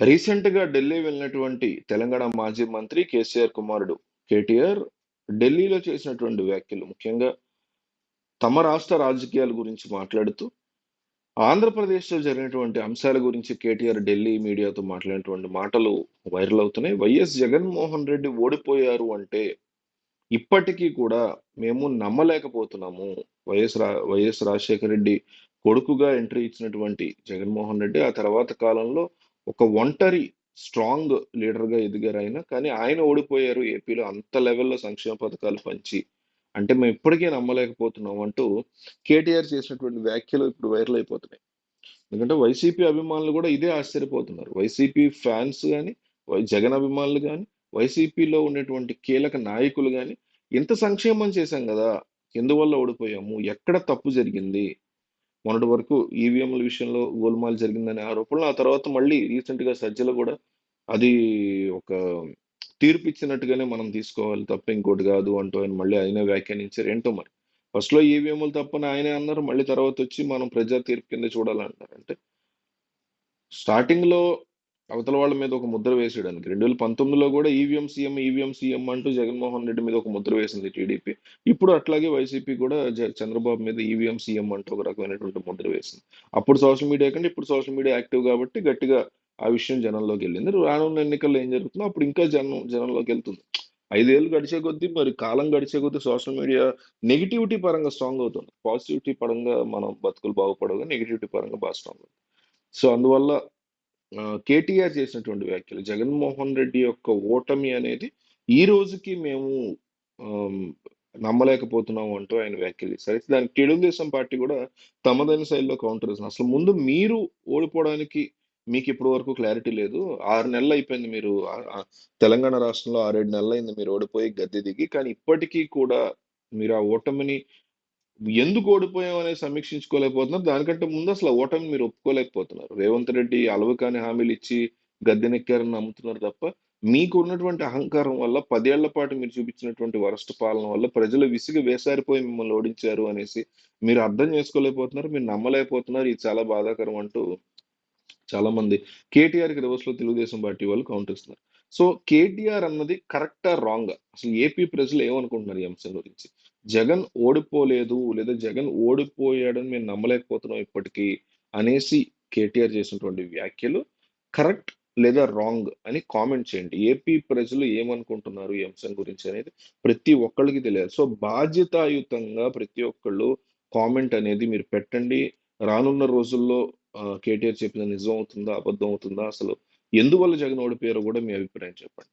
రీసెంట్‌గా ఢిల్లీ వెళ్ళినటువంటి తెలంగాణ మాజీ మంత్రి కేసీఆర్ కుమారుడు కేటీఆర్ ఢిల్లీలో చేసినటువంటి వ్యాఖ్యలు ముఖ్యంగా తమ రాష్ట్ర రాజకీయాల గురించి మాట్లాడుతూ ఆంధ్రప్రదేశ్‌లో జరిగినటువంటి అంశాల గురించి కేటీఆర్ ఢిల్లీ మీడియాతో మాట్లాడినటువంటి మాటలు వైరల్ అవుతున్నాయి. వైఎస్ జగన్మోహన్ రెడ్డి ఓడిపోయారు అంటే ఇప్పటికీ కూడా మేము నమ్మలేకపోతున్నాము. వైఎస్ రా వైఎస్ రాజశేఖర రెడ్డి కొడుకుగా ఎంట్రీ ఇచ్చినటువంటి జగన్మోహన్ రెడ్డి ఆ తర్వాత కాలంలో ఒక ఒంటరి స్ట్రాంగ్ లీడర్‌గా ఎదిగారు ఆయన కానీ ఆయన ఓడిపోయారు ఏపీలో అంత లెవెల్‌లో సంక్షేమ పథకాలు పంచి. అంటే మేము ఇప్పటికే నమ్మలేకపోతున్నాం అంటూ కేటీఆర్ చేసినటువంటి వ్యాఖ్యలు ఇప్పుడు వైరల్ అయిపోతున్నాయి. ఎందుకంటే వైసీపీ అభిమానులు కూడా ఇదే ఆశ్చర్యపోతున్నారు. వైసీపీ ఫ్యాన్స్ కానీ వై జగన్ అభిమానులు కానీ వైసీపీలో ఉన్నటువంటి కీలక నాయకులు కానీ ఇంత సంక్షేమం చేశాం కదా ఎందువల్ల ఓడిపోయాము? ఎక్కడ తప్పు జరిగింది? మొన్నటి వరకు ఈవీఎంల విషయంలో గోల్‌మాల్ జరిగిందనే ఆరోపణలు. ఆ తర్వాత మళ్ళీ రీసెంట్‌గా సజ్జలు కూడా అది ఒక తీర్పు ఇచ్చినట్టుగానే మనం తీసుకోవాలి తప్ప ఇంకోటి కాదు అంటూ ఆయన మళ్ళీ ఆయనే వ్యాఖ్యానించారు. ఏంటో మరి. ఫస్ట్‌లో ఈవీఎంలు తప్పని ఆయనే అన్నారు. మళ్ళీ తర్వాత వచ్చి మనం ప్రజా తీర్పు కింద చూడాలంటారు అంటే స్టార్టింగ్‌లో అవతల వాళ్ళ మీద ఒక ముద్ర వేసేయడానికి 2019లో గూడా ఈవీఎం సీఎం, ఈవీఎం సీఎం అంటూ జగన్మోహన్ రెడ్డి మీద ఒక ముద్ర వేసింది టీడీపీ. ఇప్పుడు అట్లాగే వైసీపీ కూడా చంద్రబాబు మీద ఈవీఎం సీఎం అంటూ ఒక రకమైనటువంటి ముద్ర వేసింది. అప్పుడు సోషల్ మీడియా కంటే ఇప్పుడు సోషల్ మీడియా యాక్టివ్ కాబట్టి గట్టిగా ఆ విషయం జనంలోకి వెళ్ళింది రానున్న ఎన్నికల్లో ఏం జరుగుతుందో అప్పుడు ఇంకా జనం జనంలోకి వెళ్తుంది ఐదేళ్ళు గడిచే కొద్దీ మరి కాలం గడిచే కొద్దీ సోషల్ మీడియా నెగిటివిటీ పరంగా స్ట్రాంగ్ అవుతుంది. పాజిటివిటీ పరంగా మనం బతుకులు బాగుపడవు నెగిటివిటీ నెగటివిటీ పరంగా బాగా స్ట్రాంగ్ అవుతుంది. సో, అందువల్ల కేటీఆర్ చేసినటువంటి వ్యాఖ్యలు జగన్మోహన్ రెడ్డి యొక్క ఓటమి అనేది ఈ రోజుకి మేము నమ్మలేకపోతున్నాము నమ్మలేకపోతున్నాం అంటూ ఆయన వ్యాఖ్యలు చేశారు. అయితే దానికి తెలుగుదేశం పార్టీ కూడా తమదైన శైలిలో కౌంటర్ ఇస్తుంది. అసలు ముందు మీరు ఓడిపోవడానికి మీకు ఇప్పటి వరకు క్లారిటీ లేదు. ఆరు నెలలు అయిపోయింది మీరు తెలంగాణ రాష్ట్రంలో ఆరేడు నెలలు అయింది మీరు ఓడిపోయి గద్దె దిగి. కానీ ఇప్పటికీ కూడా మీరు ఆ ఓటమిని ఎందుకు ఓడిపోయాం అనేది సమీక్షించుకోలేకపోతున్నారు. దానికంటే ముందు అసలు ఓటమి మీరు ఒప్పుకోలేకపోతున్నారు. రేవంత్ రెడ్డి అలవకాని హామీలు ఇచ్చి గద్దెనెక్కారని నమ్ముతున్నారు తప్ప, మీకు ఉన్నటువంటి అహంకారం వల్ల పదేళ్ళ పాటు మీరు చూపించినటువంటి వరస్ట్ పాలన వల్ల ప్రజలు విసిగి వేసారిపోయి మిమ్మల్ని ఓడించారు అనేసి మీరు అర్థం చేసుకోలేకపోతున్నారు. మీరు నమ్మలేకపోతున్నారు. ఇది చాలా బాధాకరం అంటూ చాలా మంది కేటీఆర్‌కి రివర్స్‌లో తెలుగుదేశం పార్టీ వాళ్ళు కౌంటర్ ఇస్తున్నారు. సో, కేటీఆర్ అన్నది కరెక్టా? రాంగ్ అసలు ఏపీ ప్రజలు ఏమనుకుంటున్నారు ఈ అంశం గురించి? జగన్ ఓడిపోలేదు లేదా జగన్ ఓడిపోయాడని మేము నమ్మలేకపోతున్నాం ఇప్పటికీ అనేసి కేటీఆర్ చేసినటువంటి వ్యాఖ్యలు కరెక్ట్ లేదా రాంగ్ అని కామెంట్ చేయండి. ఏపీ ప్రజలు ఏమనుకుంటున్నారు ఈ అంశం గురించి అనేది ప్రతి ఒక్కళ్ళకి తెలియాలి. సో, బాధ్యతాయుతంగా ప్రతి ఒక్కళ్ళు కామెంట్ అనేది మీరు పెట్టండి. రానున్న రోజుల్లో కేటీఆర్ చెప్పిన నిజం అవుతుందా? అబద్ధం అవుతుందా? అసలు ఎందువల్ల జగన్ ఓడిపోయారో కూడా మీ అభిప్రాయం చెప్పండి.